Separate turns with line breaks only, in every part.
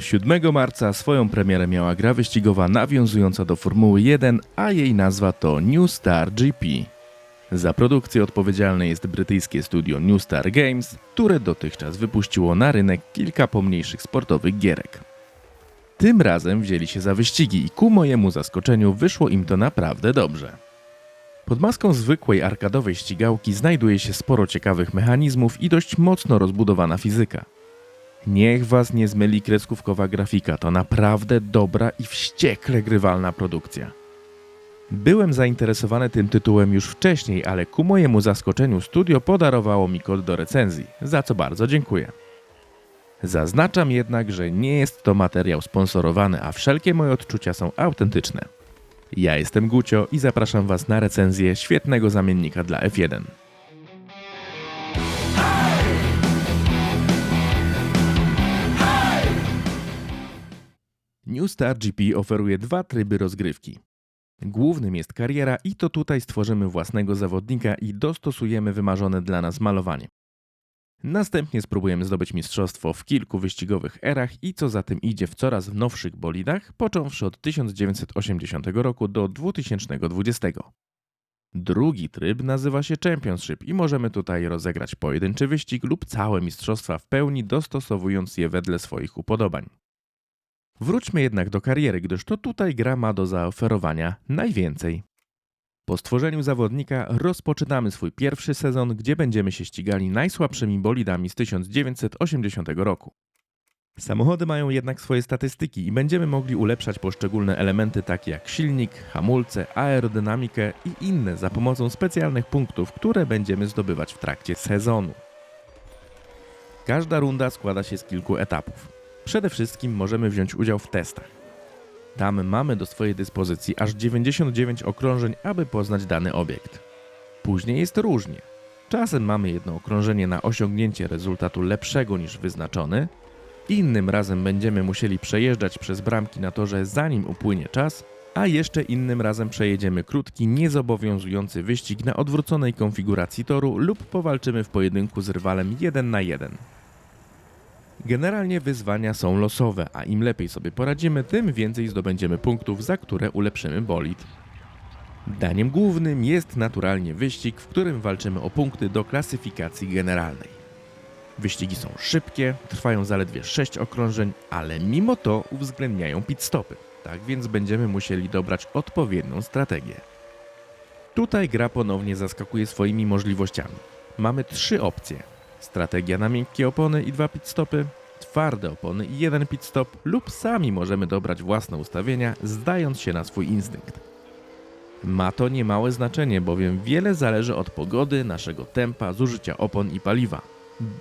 7 marca swoją premierę miała gra wyścigowa nawiązująca do Formuły 1, a jej nazwa to New Star GP. Za produkcję odpowiedzialne jest brytyjskie studio New Star Games, które dotychczas wypuściło na rynek kilka pomniejszych sportowych gierek. Tym razem wzięli się za wyścigi i ku mojemu zaskoczeniu wyszło im to naprawdę dobrze. Pod maską zwykłej arkadowej ścigałki znajduje się sporo ciekawych mechanizmów i dość mocno rozbudowana fizyka. Niech was nie zmyli kreskówkowa grafika, to naprawdę dobra i wściekle grywalna produkcja. Byłem zainteresowany tym tytułem już wcześniej, ale ku mojemu zaskoczeniu studio podarowało mi kod do recenzji, za co bardzo dziękuję. Zaznaczam jednak, że nie jest to materiał sponsorowany, a wszelkie moje odczucia są autentyczne. Ja jestem Gucio i zapraszam Was na recenzję świetnego zamiennika dla F1. New Star GP oferuje dwa tryby rozgrywki. Głównym jest kariera i to tutaj stworzymy własnego zawodnika i dostosujemy wymarzone dla nas malowanie. Następnie spróbujemy zdobyć mistrzostwo w kilku wyścigowych erach i co za tym idzie w coraz nowszych bolidach, począwszy od 1980 roku do 2020. Drugi tryb nazywa się Championship i możemy tutaj rozegrać pojedynczy wyścig lub całe mistrzostwa w pełni, dostosowując je wedle swoich upodobań. Wróćmy jednak do kariery, gdyż to tutaj gra ma do zaoferowania najwięcej. Po stworzeniu zawodnika rozpoczynamy swój pierwszy sezon, gdzie będziemy się ścigali najsłabszymi bolidami z 1980 roku. Samochody mają jednak swoje statystyki i będziemy mogli ulepszać poszczególne elementy takie jak silnik, hamulce, aerodynamikę i inne za pomocą specjalnych punktów, które będziemy zdobywać w trakcie sezonu. Każda runda składa się z kilku etapów. Przede wszystkim możemy wziąć udział w testach. Tam mamy do swojej dyspozycji aż 99 okrążeń, aby poznać dany obiekt. Później jest różnie. Czasem mamy jedno okrążenie na osiągnięcie rezultatu lepszego niż wyznaczony, innym razem będziemy musieli przejeżdżać przez bramki na torze zanim upłynie czas, a jeszcze innym razem przejedziemy krótki, niezobowiązujący wyścig na odwróconej konfiguracji toru lub powalczymy w pojedynku z rywalem 1 na 1. Generalnie wyzwania są losowe, a im lepiej sobie poradzimy, tym więcej zdobędziemy punktów, za które ulepszymy bolid. Daniem głównym jest naturalnie wyścig, w którym walczymy o punkty do klasyfikacji generalnej. Wyścigi są szybkie, trwają zaledwie 6 okrążeń, ale mimo to uwzględniają pit stopy, tak więc będziemy musieli dobrać odpowiednią strategię. Tutaj gra ponownie zaskakuje swoimi możliwościami. Mamy trzy opcje: strategia na miękkie opony i dwa pit stopy, twarde opony i jeden pit stop, lub sami możemy dobrać własne ustawienia, zdając się na swój instynkt. Ma to niemałe znaczenie, bowiem wiele zależy od pogody, naszego tempa, zużycia opon i paliwa.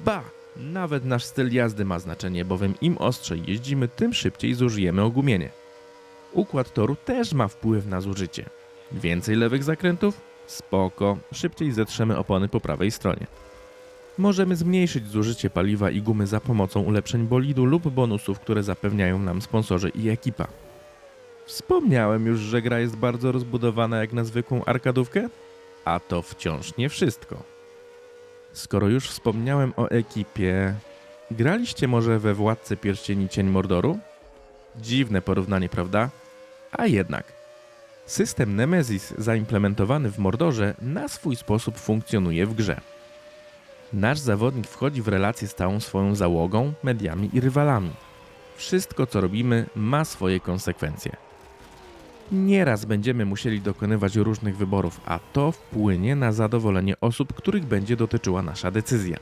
Ba! Nawet nasz styl jazdy ma znaczenie, bowiem im ostrzej jeździmy, tym szybciej zużyjemy ogumienie. Układ toru też ma wpływ na zużycie. Więcej lewych zakrętów? Spoko, szybciej zetrzemy opony po prawej stronie. Możemy zmniejszyć zużycie paliwa i gumy za pomocą ulepszeń bolidu lub bonusów, które zapewniają nam sponsorzy i ekipa. Wspomniałem już, że gra jest bardzo rozbudowana jak na zwykłą arkadówkę? A to wciąż nie wszystko. Skoro już wspomniałem o ekipie, graliście może we Władcę Pierścieni Cień Mordoru? Dziwne porównanie, prawda? A jednak. System Nemesis zaimplementowany w Mordorze na swój sposób funkcjonuje w grze. Nasz zawodnik wchodzi w relacje z całą swoją załogą, mediami i rywalami. Wszystko, co robimy, ma swoje konsekwencje. Nieraz będziemy musieli dokonywać różnych wyborów, a to wpłynie na zadowolenie osób, których będzie dotyczyła nasza decyzja.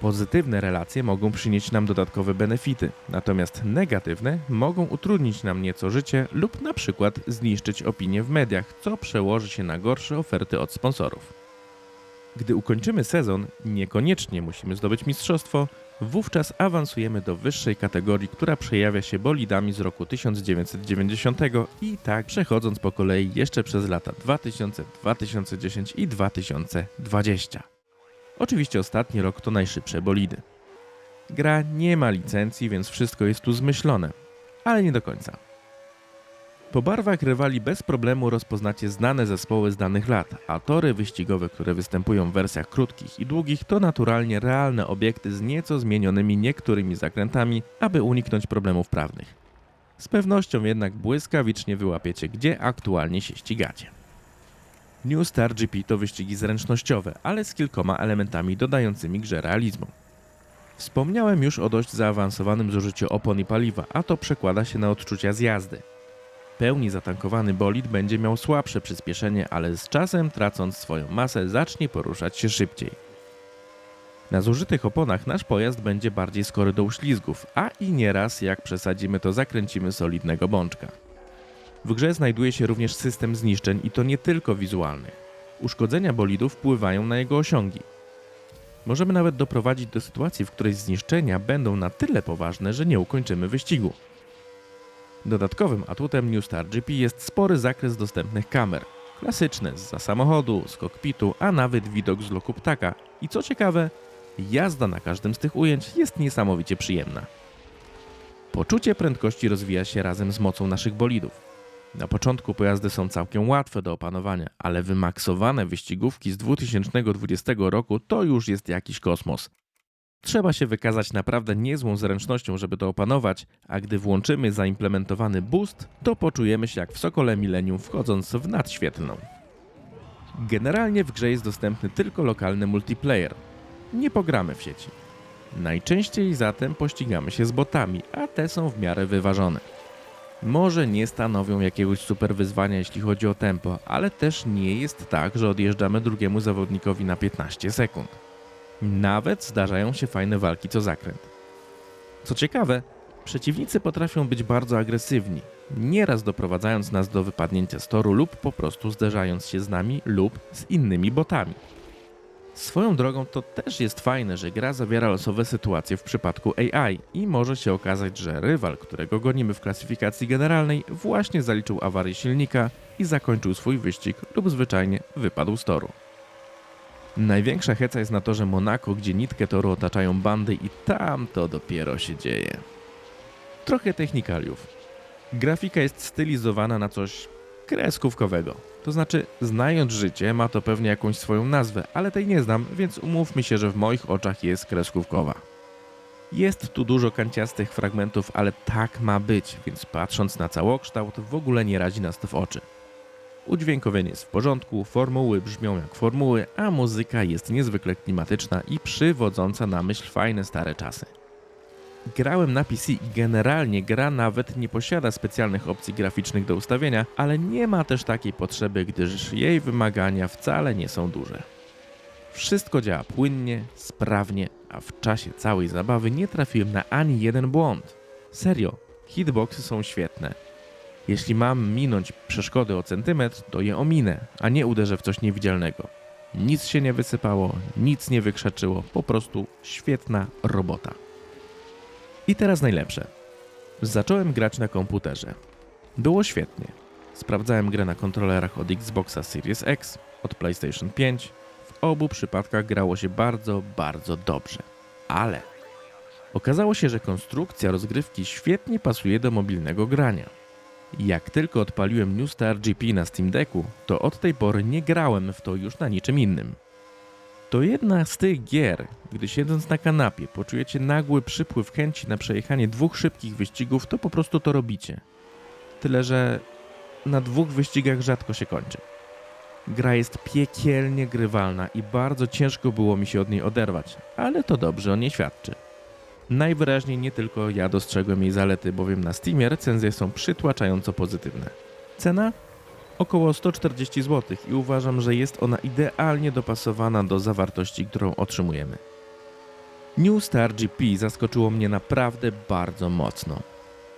Pozytywne relacje mogą przynieść nam dodatkowe benefity, natomiast negatywne mogą utrudnić nam nieco życie lub na przykład zniszczyć opinię w mediach, co przełoży się na gorsze oferty od sponsorów. Gdy ukończymy sezon, niekoniecznie musimy zdobyć mistrzostwo, wówczas awansujemy do wyższej kategorii, która przejawia się bolidami z roku 1990 i tak przechodząc po kolei jeszcze przez lata 2000, 2010 i 2020. Oczywiście ostatni rok to najszybsze bolidy. Gra nie ma licencji, więc wszystko jest tu zmyślone, ale nie do końca. Po barwach rywali bez problemu rozpoznacie znane zespoły z danych lat, a tory wyścigowe, które występują w wersjach krótkich i długich, to naturalnie realne obiekty z nieco zmienionymi niektórymi zakrętami, aby uniknąć problemów prawnych. Z pewnością jednak błyskawicznie wyłapiecie, gdzie aktualnie się ścigacie. New Star GP to wyścigi zręcznościowe, ale z kilkoma elementami dodającymi grze realizmu. Wspomniałem już o dość zaawansowanym zużyciu opon i paliwa, a to przekłada się na odczucia z jazdy. Pełni zatankowany bolid będzie miał słabsze przyspieszenie, ale z czasem, tracąc swoją masę, zacznie poruszać się szybciej. Na zużytych oponach nasz pojazd będzie bardziej skory do uślizgów, a i nieraz, jak przesadzimy, to zakręcimy solidnego bączka. W grze znajduje się również system zniszczeń i to nie tylko wizualnych. Uszkodzenia bolidu wpływają na jego osiągi. Możemy nawet doprowadzić do sytuacji, w której zniszczenia będą na tyle poważne, że nie ukończymy wyścigu. Dodatkowym atutem New Star GP jest spory zakres dostępnych kamer. Klasyczne z za samochodu, z kokpitu, a nawet widok z loku ptaka. I co ciekawe, jazda na każdym z tych ujęć jest niesamowicie przyjemna. Poczucie prędkości rozwija się razem z mocą naszych bolidów. Na początku pojazdy są całkiem łatwe do opanowania, ale wymaksowane wyścigówki z 2020 roku to już jest jakiś kosmos. Trzeba się wykazać naprawdę niezłą zręcznością, żeby to opanować, a gdy włączymy zaimplementowany boost, to poczujemy się jak w Sokole Millennium wchodząc w nadświetlną. Generalnie w grze jest dostępny tylko lokalny multiplayer. Nie pogramy w sieci. Najczęściej zatem pościgamy się z botami, a te są w miarę wyważone. Może nie stanowią jakiegoś super wyzwania, jeśli chodzi o tempo, ale też nie jest tak, że odjeżdżamy drugiemu zawodnikowi na 15 sekund. Nawet zdarzają się fajne walki co zakręt. Co ciekawe, przeciwnicy potrafią być bardzo agresywni, nieraz doprowadzając nas do wypadnięcia z toru lub po prostu zderzając się z nami lub z innymi botami. Swoją drogą to też jest fajne, że gra zawiera losowe sytuacje w przypadku AI i może się okazać, że rywal, którego gonimy w klasyfikacji generalnej, właśnie zaliczył awarię silnika i zakończył swój wyścig lub zwyczajnie wypadł z toru. Największa heca jest na torze Monaco, gdzie nitkę toru otaczają bandy i tam to dopiero się dzieje. Trochę technikaliów. Grafika jest stylizowana na coś kreskówkowego. To znaczy, znając życie, ma to pewnie jakąś swoją nazwę, ale tej nie znam, więc umówmy się, że w moich oczach jest kreskówkowa. Jest tu dużo kanciastych fragmentów, ale tak ma być, więc patrząc na całokształt w ogóle nie radzi nas to w oczy. Udźwiękowienie jest w porządku, formuły brzmią jak formuły, a muzyka jest niezwykle klimatyczna i przywodząca na myśl fajne stare czasy. Grałem na PC i generalnie gra nawet nie posiada specjalnych opcji graficznych do ustawienia, ale nie ma też takiej potrzeby, gdyż jej wymagania wcale nie są duże. Wszystko działa płynnie, sprawnie, a w czasie całej zabawy nie trafiłem na ani jeden błąd. Serio, hitboxy są świetne. Jeśli mam minąć przeszkody o centymetr, to je ominę, a nie uderzę w coś niewidzialnego. Nic się nie wysypało, nic nie wykrzaczyło, po prostu świetna robota. I teraz najlepsze. Zacząłem grać na komputerze. Było świetnie. Sprawdzałem grę na kontrolerach od Xboxa Series X, od PlayStation 5. W obu przypadkach grało się bardzo, bardzo dobrze. Ale okazało się, że konstrukcja rozgrywki świetnie pasuje do mobilnego grania. Jak tylko odpaliłem New Star GP na Steam Decku, to od tej pory nie grałem w to już na niczym innym. To jedna z tych gier, gdy siedząc na kanapie poczujecie nagły przypływ chęci na przejechanie dwóch szybkich wyścigów, to po prostu to robicie. Tyle, że na dwóch wyścigach rzadko się kończy. Gra jest piekielnie grywalna i bardzo ciężko było mi się od niej oderwać, ale to dobrze o niej świadczy. Najwyraźniej nie tylko ja dostrzegłem jej zalety, bowiem na Steamie recenzje są przytłaczająco pozytywne. Cena? Około 140 zł i uważam, że jest ona idealnie dopasowana do zawartości, którą otrzymujemy. New Star GP zaskoczyło mnie naprawdę bardzo mocno.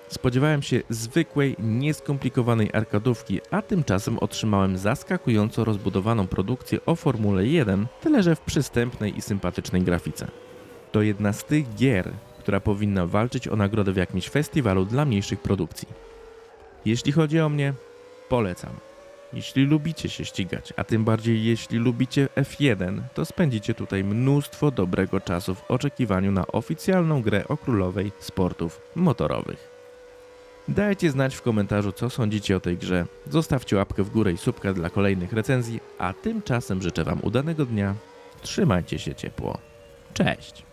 Spodziewałem się zwykłej, nieskomplikowanej arkadówki, a tymczasem otrzymałem zaskakująco rozbudowaną produkcję o Formule 1, tyle że w przystępnej i sympatycznej grafice. To jedna z tych gier, która powinna walczyć o nagrodę w jakimś festiwalu dla mniejszych produkcji. Jeśli chodzi o mnie, polecam. Jeśli lubicie się ścigać, a tym bardziej jeśli lubicie F1, to spędzicie tutaj mnóstwo dobrego czasu w oczekiwaniu na oficjalną grę o królowej sportów motorowych. Dajcie znać w komentarzu, co sądzicie o tej grze. Zostawcie łapkę w górę i subka dla kolejnych recenzji, a tymczasem życzę Wam udanego dnia. Trzymajcie się ciepło. Cześć!